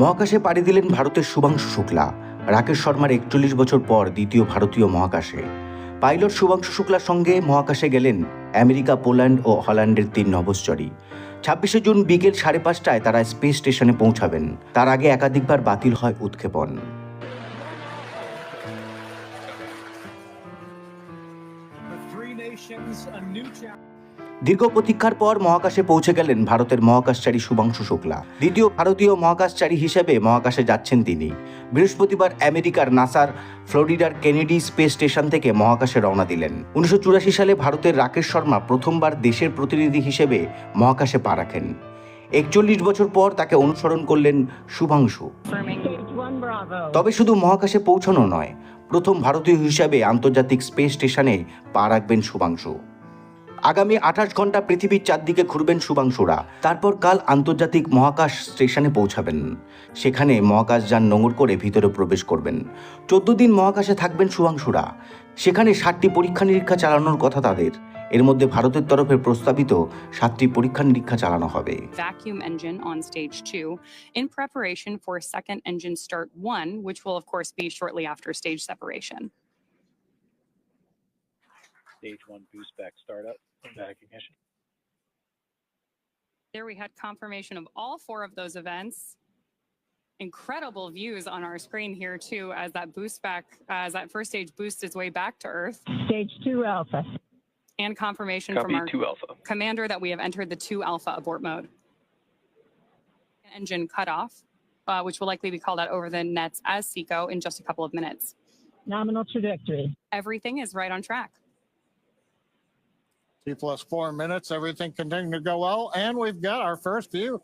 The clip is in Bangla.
মহাকাশে পাড়ি দিলেন ভারতের শুভাংশু শুক্লা রাকেশ শর্মার একচল্লিশ বছর পর দ্বিতীয় ভারতীয় মহাকাশে। পাইলট শুভাংশু শুক্লার সঙ্গে মহাকাশে গেলেন আমেরিকা পোল্যান্ড ও হল্যান্ডের তিন নভশ্চরী। ছাব্বিশে জুন বিকেল সাড়ে পাঁচটায় তারা স্পেস স্টেশনে পৌঁছাবেন। তার আগে একাধিকবার বাতিল হয় উৎক্ষেপণ। Nations, a new chapter. দীর্ঘ প্রতীক্ষার পর মহাকাশে পৌঁছে গেলেন ভারতের মহাকাশচারী শুভাংশু শুক্লা। দ্বিতীয় ভারতীয় মহাকাশচারী হিসেবে মহাকাশে যাচ্ছেন তিনি। বৃহস্পতিবার আমেরিকার নাসার ফ্লোরিডার কেনেডি স্পেস স্টেশন থেকে মহাকাশে রওনা দিলেন। উনিশশো চুরাশি সালে ভারতের রাকেশ শর্মা প্রথমবার দেশের প্রতিনিধি হিসেবে মহাকাশে পা রাখেন। একচল্লিশ বছর পর তাকে অনুসরণ করলেন শুভাংশু। তবে শুধু মহাকাশে পৌঁছানো নয়, প্রথম ভারতীয় হিসাবে আন্তর্জাতিক স্পেস স্টেশনে পা রাখবেন শুভাংশু। আগামী আঠাশ ঘণ্টা পৃথিবীর চারদিকে ঘুরবেন শুভাংশুরা। তারপর কাল আন্তর্জাতিক মহাকাশ স্টেশনে পৌঁছাবেন। সেখানে মহাকাশযান নোঙর করে ভিতরে প্রবেশ করবেন। চোদ্দ দিন মহাকাশে থাকবেন শুভাংশুরা। সেখানে ষাটটি পরীক্ষা নিরীক্ষা চালানোর কথা তাদের। এর মধ্যে ভারতের তরফে প্রস্তাবিত সাতটি পরীক্ষা নিরীক্ষা চালানো হবে। Vacuum engine on stage two. In preparation for second engine start one, which will of course be shortly after stage. Stage one boost back startup and back ignition. There we had confirmation of all four of those events. Incredible views on our screen here too, as that boost back, as that first stage boosts its way back to Earth, Stage two alpha. and confirmation from our two alpha. commander that we have entered the two alpha abort mode. Engine cutoff, uh, which will likely be called out over the nets as SECO in just a couple of minutes. Nominal trajectory. Everything is right on track. T plus four minutes, everything continuing to go well, and we've got our first view